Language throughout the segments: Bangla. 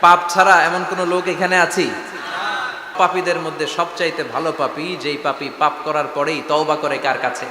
পাপ ছাড়া এমন কোন লোক এখানে আছি? পাপীদের মধ্যে সবচাইতে ভালো পাপী, যেই পাপি পাপ করার পরেই তওবা করে কার কাছে?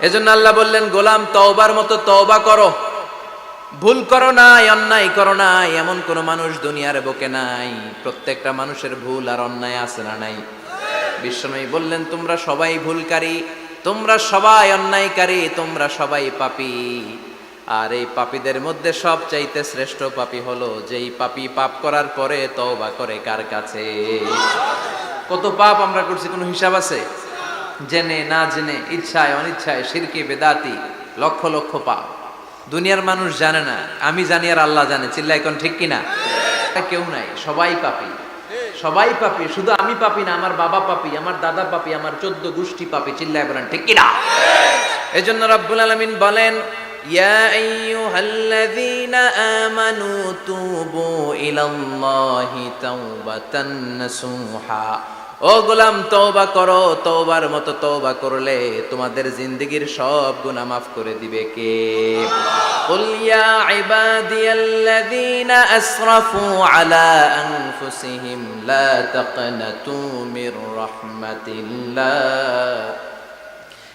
এজন্য আল্লাহ বললেন, গোলাম, তওবার মতো তওবা করো। ভুল করো নাই, অন্যায় করো নাই, এমন কোন মানুষ দুনিয়ার বুকে নাই। প্রত্যেকটা মানুষের ভুল আর অন্যায় আছে না নাই? বিশ্বনবী বললেন, তোমরা সবাই ভুলকারী, তোমরা সবাই অন্যায়কারী, তোমরা সবাই পাপী। আর এই পাপীদের মধ্যে সব চাইতে শ্রেষ্ঠ পাপী হলো যেই পাপী পাপ করার পরে তওবা করে কার কাছে? কত পাপ আমরা করছি, কোনো হিসাব আছে? জেনে না জেনে, ইচ্ছায় অনিচ্ছায় শিরকে বেদাতি, লক্ষ লক্ষ পাপ। দুনিয়ার মানুষ জানে না, আমি জানি আর আল্লাহ জানে চিল্লা এখন ঠিক কিনা? কেউ নাই, সবাই পাপি। সবাই পাপি, শুধু আমি পাপি না, আমার বাবা পাপি, আমার দাদা পাপি, আমার চোদ্দ গোষ্ঠী পাপি, চিল্লায় বলেন, ঠিক কিনা? এই জন্য রব্বুল আলমিন বলেন يا أيها الذين آمنوا توبوا إلى الله توبة نصوحا ও গোলাম তওবা করো তওবার মতো তওবা করলে তোমাদের জিন্দেগীর সব গুনাহ মাফ করে দিবে কে قل يا عبادي الذين أسرفوا على أنفسهم لا تقنطوا من رحمة الله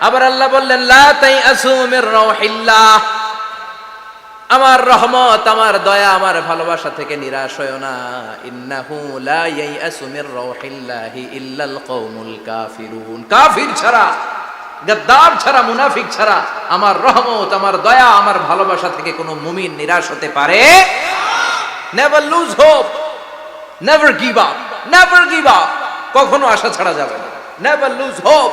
আবার আল্লাহ বললেন, লা আসুমির রহিল্লাহ আমার রহমত, আমার দয়া, আমার ভালোবাসা থেকে নিরাশ হয় না। ইন্নাহু লা ইয়াইআসু মির রাউহিল্লাহি ইল্লাল কওমুল কাফিরুন। কাফির ছাড়া, গাদ্দার ছাড়া, মুনাফিক ছাড়া আমার রহমত, আমার দয়া, আমার ভালোবাসা থেকে কোনো মুমিন নিরাশ হতে পারে? Never lose hope never give up never give up কখনো আশা ছাড়া যাবে না। নেভার লুজ হোপ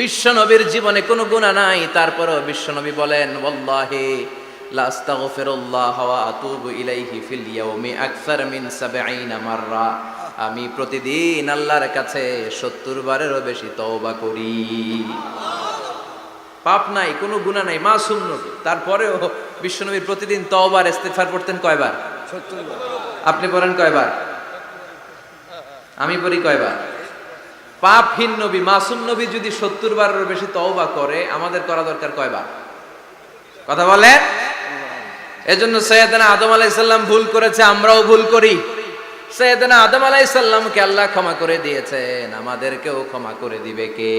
বিশ্বনবীর জীবনে কোনো গুণা নাই। তারপরও বিশ্বনবী বলেন ওয়াল্লাহি লা আস্তাগফিরুল্লাহ ওয়া আতুবু ইলাইহি ফিল ইয়াউমি আকসার 70 মাররা। আমি প্রতিদিন আল্লাহর কাছে 70 বারেরও বেশি তওবা করি। পাপ নাই কোনো গুনাহ নাই মাসুম নবী। তারপরেও বিশ্বনবী প্রতিদিন তওবার ইস্তেফার করতেন কয়বার? আপনি পড়েন কয়বার? আমি পড়ি কয়বার? পাপহীন নবী, মাসুম নবী যদি সত্তর বারেরও বেশি তওবা করে, আমাদের করা দরকার কয়বার? কথা বলে এজন্য সৈয়দনা আদম আলাইসাল্লাম ভুল করেছে, আমরাও ভুল করি। সৈয়দনা আদম আলাইসাল্লামকে আল্লাহ ক্ষমা করে দিয়েছেন, আমাদেরকেও ক্ষমা করে দিবে কে?